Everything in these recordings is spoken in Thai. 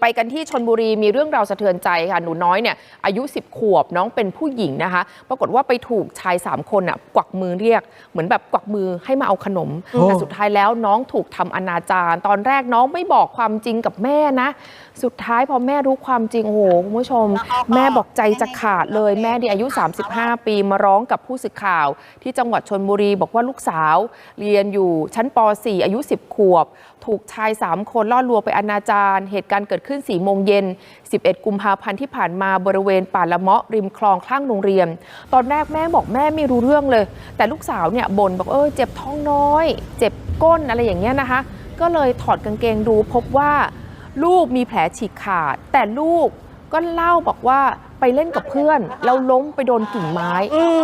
ไปกันที่ชนบุรีมีเรื่องราวสะเทือนใจค่ะ หนูน้อยเนี่ยอายุ 10 ขวบน้องเป็นผู้หญิงนะคะ ปรากฏว่าไปถูกชาย 3 คนอะกวักมือเรียก เหมือนแบบกวักมือให้มาเอาขนมโอ้แต่สุดท้ายแล้วน้องถูกทำอนาจารตอนแรกน้องไม่บอกความจริงกับแม่นะ สุดท้ายพอแม่รู้ความจริง โอ้โหคุณผู้ชม แม่บอกใจจะขาดเลยแม่ที่อายุ 35 ปีมาร้องกับผู้สื่อข่าว ที่จังหวัดชนบุรีบอกว่าลูกสาว เรียนอยู่ชั้นป .4 อายุ 10 ขวบ ถูกชาย 3 คนล่อลวงไปอนาจารเหตุการณ์เกิดขึ้น4โมงเย็น 11 กุมภาพันธ์ที่ผ่านมาบริเวณป่าละเมาะริมคลองข้างโรงเรียน ตอนแรกแม่บอกแม่ไม่รู้เรื่องเลย แต่ลูกสาวเนี่ยบ่นบอกเออเจ็บท้องน้อย เจ็บก้นอะไรอย่างเงี้ยนะคะ ก็เลยถอดกางเกงดูพบว่า ลูกมีแผลฉีกขาด แต่ลูกก็เล่าบอกว่าไปเล่นกับเพื่อน แล้วล้มไปโดนกิ่งไม้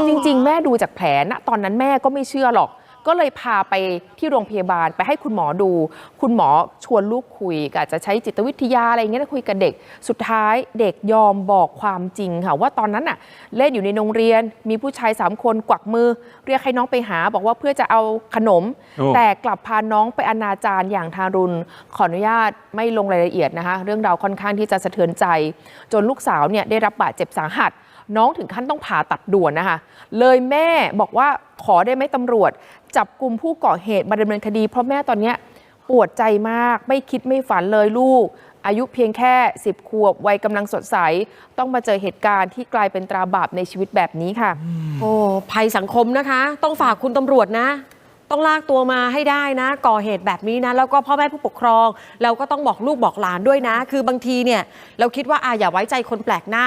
จริง ๆ แม่ดูจากแผลนะตอนนั้นแม่ก็ไม่เชื่อหรอก ก็เลยพาไปที่โรงพยาบาลไปให้คุณหมอดู คุณหมอชวนลูกคุยก็อาจจะใช้จิตวิทยาอะไรอย่างเงี้ยนะคุยกับเด็ก สุดท้ายเด็กยอมบอกความจริงค่ะว่าตอนนั้นน่ะเล่นอยู่ในโรงเรียนมีผู้ชายสามคนกวักมือ เรียกให้น้องไปหาบอกว่าเพื่อจะเอาขนมโอ้แต่กลับพาน้องไปอนาจารอย่างทารุณขออนุญาตไม่ลงรายละเอียดนะคะ เรื่องราวค่อนข้างที่จะสะเทือนใจ จนลูกสาวเนี่ยได้รับบาดเจ็บสาหัส น้องถึงขั้นต้องผ่าตัดด่วนนะคะ เลยแม่บอกว่าขอได้ไหมตำรวจ จับกลุ่มผู้ก่อเหตุมาดำเนินคดี เพราะแม่ตอนนี้ปวดใจมากไม่คิดไม่ฝันเลยลูก อายุเพียงแค่ 10 ขวบวัยกำลังสดใส ต้องมาเจอเหตุการณ์ที่กลายเป็นตราบาปในชีวิตแบบนี้ค่ะ โอ้ภัยสังคมนะคะ ต้องฝากคุณตำรวจนะต้องลากตัวมาให้ได้นะ ก่อเหตุแบบนี้นะ แล้วก็พ่อแม่ผู้ปกครอง เราก็ต้องบอกลูกบอกหลานด้วยนะ คือบางทีเนี่ย เราคิดว่าอาอย่าไว้ใจคนแปลกหน้า